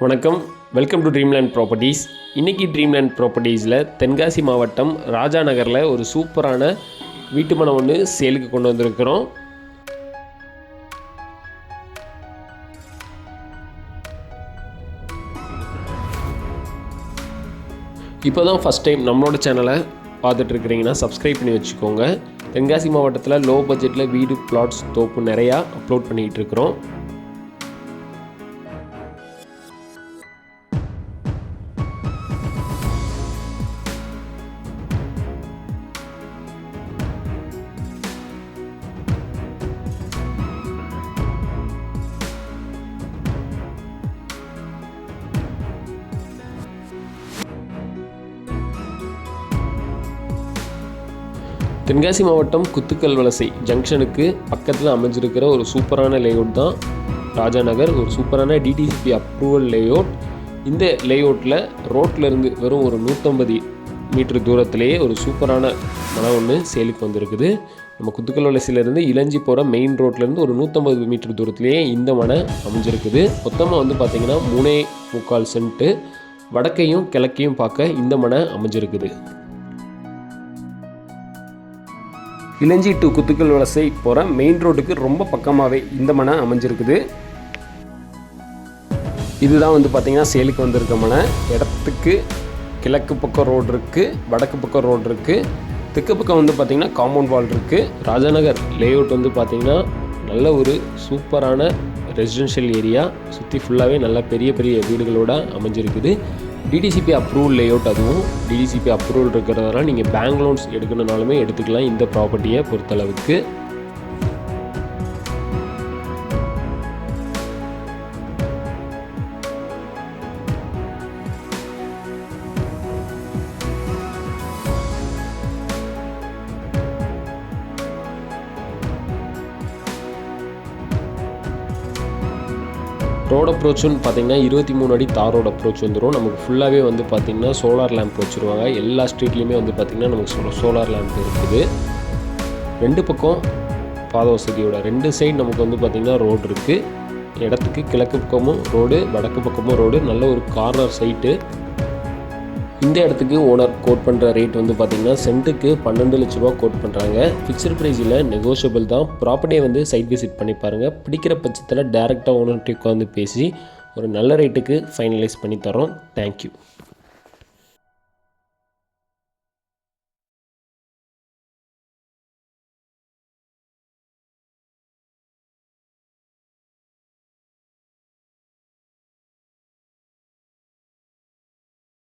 வணக்கம். Welcome to Dreamland properties இன்றைக்கி Dreamland ப்ராப்பர்ட்டிஸில் தென்காசி மாவட்டம் ராஜா நகரில் ஒரு சூப்பரான வீட்டு மனம் ஒன்று சேலுக்கு கொண்டு வந்திருக்கிறோம். இப்போ தான் ஃபஸ்ட் டைம் நம்மளோட சேனலை பார்த்துட்ருக்குறீங்கன்னா சப்ஸ்கிரைப் பண்ணி வச்சுக்கோங்க. தென்காசி மாவட்டத்தில் லோ பட்ஜெட்டில் வீடு பிளாட்ஸ் தோப்பு நிறையா அப்லோட் பண்ணிகிட்டு இருக்கிறோம். தென்காசி மாவட்டம் குத்துக்கல் வலசை ஜங்ஷனுக்கு பக்கத்தில் அமைஞ்சிருக்கிற ஒரு சூப்பரான லேஅவுட் தான் ராஜா நகர். ஒரு சூப்பரான டிடிசிபி அப்ரூவல் லேஅவுட் இந்த லேஅவுட்டில் ரோட்டில் இருந்து வெறும் ஒரு நூற்றம்பது மீட்டர் தூரத்திலேயே ஒரு சூப்பரான மனம் ஒன்று சேலுக்கு வந்திருக்குது. நம்ம குத்துக்கல் வலசையிலேருந்து இளஞ்சி போகிற மெயின் ரோட்லேருந்து ஒரு நூற்றம்பது மீட்டர் தூரத்துலேயே இந்த மனை அமைஞ்சிருக்குது. மொத்தமாக வந்து பார்த்திங்கன்னா மூணே முக்கால் சென்ட்டு வடக்கையும் கிழக்கையும் பார்க்க இந்த மனை அமைஞ்சிருக்குது. இளஞ்சி டு குத்துக்கல் வலசை போகிற மெயின் ரோட்டுக்கு ரொம்ப பக்கமாகவே இந்த மனை அமைஞ்சிருக்குது. இதுதான் வந்து பார்த்திங்கன்னா சேலுக்கு வந்திருக்க மனை. இடத்துக்கு கிழக்கு பக்கம் ரோடு இருக்குது வடக்கு பக்கம் ரோடு இருக்குது தெற்கு பக்கம் வந்து பார்த்திங்கன்னா காம்பவுண்ட் வால் இருக்குது ராஜாநகர் லேஅவுட் வந்து பார்த்திங்கன்னா நல்ல ஒரு சூப்பரான ரெசிடென்ஷியல் ஏரியா சுற்றி ஃபுல்லாகவே நல்ல பெரிய பெரிய வீடுகளோடு அமைஞ்சிருக்குது. டிடிசிபி அப்ரூவல் லேஅவுட் அதுவும் டிடிசிபி அப்ரூவல் இருக்கிறதால நீங்கள் பேங்க் லோன்ஸ் எடுக்கணுனாலுமே எடுத்துக்கலாம் இந்த ப்ராப்பர்ட்டியை பொறுத்தளவுக்கு. ரோட் அப்ரோச்சுன்னு பார்த்தீங்கன்னா இருபத்தி மூணு அடி தார் ரோட் அப்ரோச் வந்துடும் நமக்கு ஃபுல்லாகவே வந்து பார்த்திங்கன்னா சோலார் லேம்ப் வச்சுருவாங்க. எல்லா ஸ்ட்ரீட்லேயுமே வந்து பார்த்திங்கன்னா நமக்கு சோலார் லேம்ப் இருக்குது. ரெண்டு பக்கம் பாத வசதியோட ரெண்டு சைடு நமக்கு வந்து பார்த்திங்கன்னா ரோடு இருக்குது இடத்துக்கு கிழக்கு பக்கமும் ரோடு வடக்கு பக்கமும் ரோடு நல்ல ஒரு கார்னர் சைட்டு இந்த இடத்துக்கு ஓனர் கோட் பண்ணுற ரேட் வந்து பார்த்திங்கன்னா சென்ட்டுக்கு பன்னெண்டு லட்ச ரூபா கோட் பண்ணுறாங்க ஃபிக்ஸ்டு ப்ரைஸில் நெகோஷியபிள் தான். ப்ராப்பர்ட்டியை வந்து சைட் விசிட் பண்ணி பாருங்கள் பிடிக்கிற பட்சத்தில் டேரெக்டாக ஓனர்கிட்ட உட்காந்து பேசி ஒரு நல்ல ரேட்டுக்கு ஃபைனலைஸ் பண்ணி தரோம் தேங்க்யூ